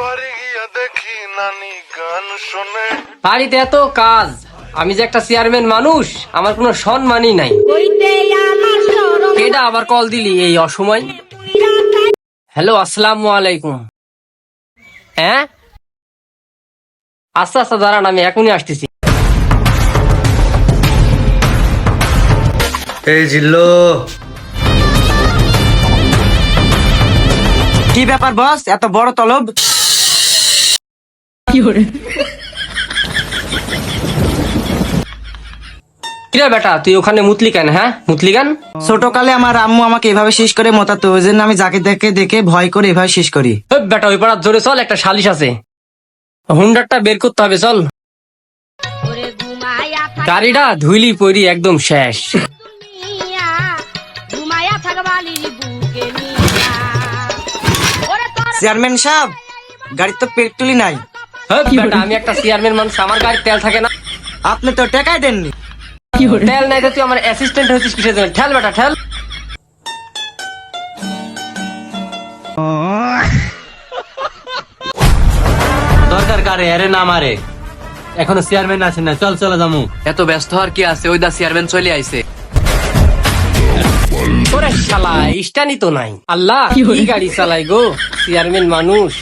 বাড়ি গিয়া দেখি নানি গান শোনে। বাড়িতে এত কাজ আমি যে একটা চেয়ারম্যান মানুষ আমার কোনো সম্মানই নাই। কেডা আবার কল দিলি এই অসময়? হ্যালো আসসালামু আলাইকুম। হ্যাঁ? আচ্ছা আচ্ছা দাঁড়ান আমি এখনই আসতেছি। এই জিল্লো। কি ব্যাপার বস? এত বড় তলব? কিরে? বেটা তুই ওখানে মুতলি কেন হ্যাঁ? মুতলি কেন? ছোটকালে আমার আম্মু আমাকে এভাবে শেষ করে মতাতো ওই জন্য আমি যাকে দেখে দেখে ভয় করে এভাবে শেষ করি। ওই বেটা ওই পাড়ার জোরে চল একটা সালিশ আছে। হুন্ডারটা বের করতে হবে চল। গাড়িটা ধুইলি পরি একদম শেষ। চেয়ারম্যান সাহেব গাড়ির তো পেট্রোলই নাই। আমি একটা চেয়ারম্যান মানুষ আমার গাড়ির তেল থাকে না। আপনি তো টাকাই দেননি। তেল নাই তো তুই আমার অ্যাসিস্ট্যান্ট হয়েছিস কিসের জন্য? ঠেল বেটা ঠেল। দরকার কারে আরে না মারে। এখনও চেয়ারম্যান আছেন না চল চলে যামু। এত ব্যস্ত হওয়ার কি আছে? ওই দা চেয়ারম্যান চলে আইছে। ওরে শালা ইস্টানি তো নাই। আল্লাহ কি গাড়ি চালাই গো? চেয়ারম্যান মানুষ।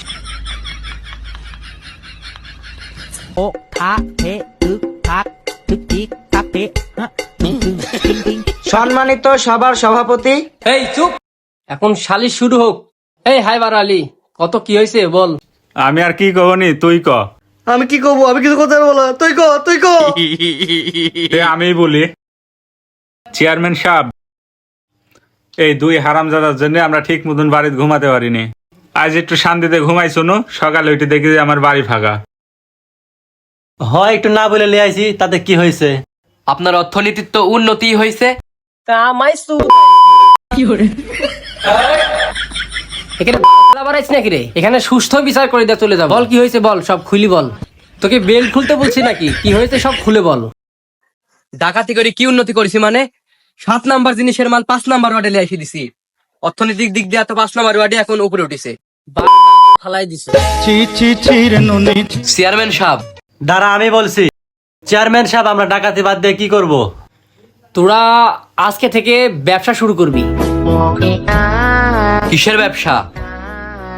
সম্মানিত সবার সভাপতি। এই চুপ! এখন সালিশ শুরু হোক। এই হাই বার আলী কত কি হয়েছে বল। আমি আর কি কহনি তুই ক। আমি কি করব আমি কিছু কথা বলা। তুই ক তুই ক। এ আমি বলি। চেয়ারম্যান সাহেব এই দুই হারামজাদার জন্য আমরা ঠিক মতন বাড়িতে ঘুমাতে পারিনি। আজ একটু শান্তিতে ঘুমাই শোনো। সকালে উঠে দেখি যে আমার বাড়ি ফাঁকা। হয় একটু না বলে লিয়ে আইছি তাতে কি হয়েছে? আপনার অর্থনীতির তো উন্নতি হয়েছে। তা আমায় এখানে বাংলা বাড়াইছি নাকি রে? এখানে সুস্থ বিচার করে দেয়া চলে যাব। বল কি হয়েছে বল সব খুলি বল। তোকে বেল খুলতে বলছি নাকি? কি হয়েছে সব খুলে বল। ডাকাতি করে কি উন্নতি করেছি মানে? সাত নাম্বার জিনিসের মাল পাঁচ নাম্বার ওয়ার্ডে লিয়ে এসে দিছি। অর্থনৈতিক দিক দিয়ে তো পাঁচ নাম্বার ওয়ার্ডে এখন উপরে উঠেছে। ফালাই দিছে। চেয়ারম্যান সাহেব দাঁড়া আমি বলছি। চেয়ারম্যান সাহেব আমরা ডাকাতি বাদ দিয়ে কি করব? তোরা আজকে থেকে ব্যবসা শুরু করবি। কিসের ব্যবসা?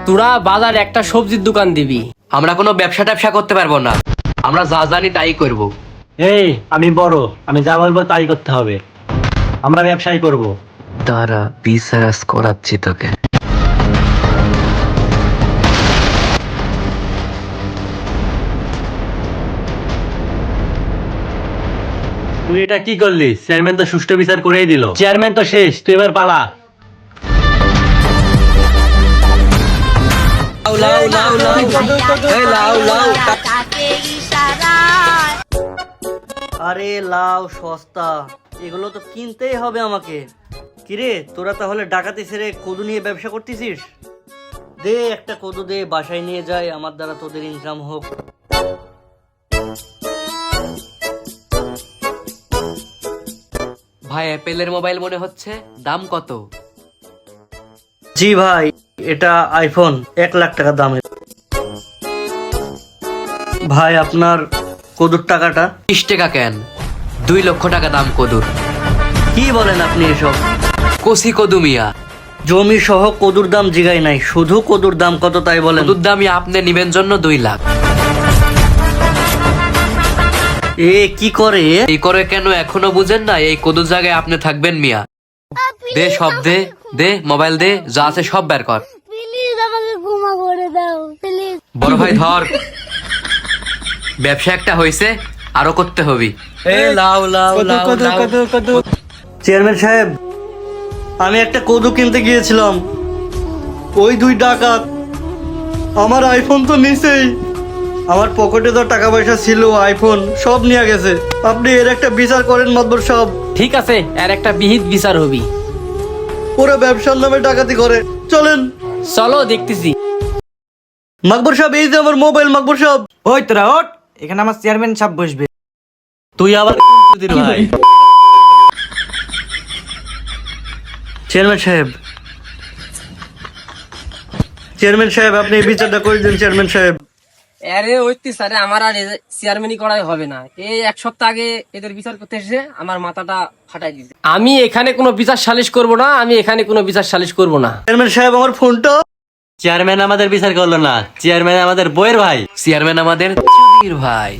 তোরা বাজার একটা সবজির দোকান দিবি। আমরা কোনো ব্যবসা ট্যাবসা করতে পারব না। আমরা যা জানি তাই করব। এই আমি বড়। আমি যা বলব তাই করতে হবে। আমরা ব্যবসায়ী করব। তারা বিসারাস করাচ্ছি তোকে। তুই এটা কি করলি চেয়ারম্যান তো সুষ্ঠু বিচার করেই দিল চেয়ারম্যান তো শেষ তুই এবার পালা আরে লাউ সস্তা এগুলো তো কিনতেই হবে আমাকে কিরে তোরা তাহলে ডাকাতি ছেড়ে কদু নিয়ে ব্যবসা করতেছিস দে একটা কদু দে বাসায় নিয়ে যায় আমার দ্বারা তোদের ইনকাম হোক ভাই অ্যাপেলের মোবাইল মনে হচ্ছে দাম কত? জি ভাই এটা আইফোন এক লাখ টাকা দামের। ভাই আপনার কদুর টাকাটা? বিশ টাকা কেন? দুই লক্ষ টাকা দাম কদুর। কি বলেন আপনি এসব? কষি কদু মিয়া। জমি সহ কদুর দাম জিগাই নাই শুধু কদুর দাম কত তাই বলেন? কদুর দামই আপনি নিবেন জন্য দুই লাখ। এ কি করে? এ? এই করে কেন এখনও বুঝেন না? এই কদুর জায়গায় আপনি থাকবেন মিয়া। দে সব দে দে মোবাইল দে যা আছে সব বের কর। প্লিজ আমাকে ঘুমা করে দাও প্লিজ। বড় ভাই ধর। ব্যবসা একটা হয়েছে আরও করতে হবে। চেয়ারম্যান সাহেব আমি একটা কদু কিনতে গিয়েছিলাম। ওই দুই ডাকাত। আমার আইফোন তো নিছেই। আমার পকেটে তো টাকা পয়সা ছিল আইফোন সব নিয়ে গেছে। আপনি এর একটা বিচার করেন মাতবর সব ঠিক আছে আর একটা বিহিত বিচার হবি। ওরা ব্যবসার নামে ডাকাতি করে। চলেন। চলো দেখতেছি। মাকবর সাহেব এই যে আমার মোবাইল মাকবর সাহেব। ওই তোরা ওঠ। এখানে আমার চেয়ারম্যান সাহেব বসবে। তুই আবার ভাই? চেয়ারম্যান সাহেব। চেয়ারম্যান সাহেব আপনি এই বিচারটা করে দিন চেয়ারম্যান সাহেব। আরে ওইতি স্যারে আমার আর চেয়ারম্যানই করাই হবে না। এই এক সপ্তাহ আগে এদের বিচার করতে এসে আমার মাথাটা ফাটাই দিয়েছে। আমি এখানে কোনো বিচার সালিশ করব না আমি এখানে কোনো বিচার সালিশ করব না। চেয়ারম্যান সাহেব আমার ফোনটা চেয়ারম্যান আমাদের বিচার করল না। চেয়ারম্যান আমাদের বইয়ের ভাই। চেয়ারম্যান আমাদের ভাই।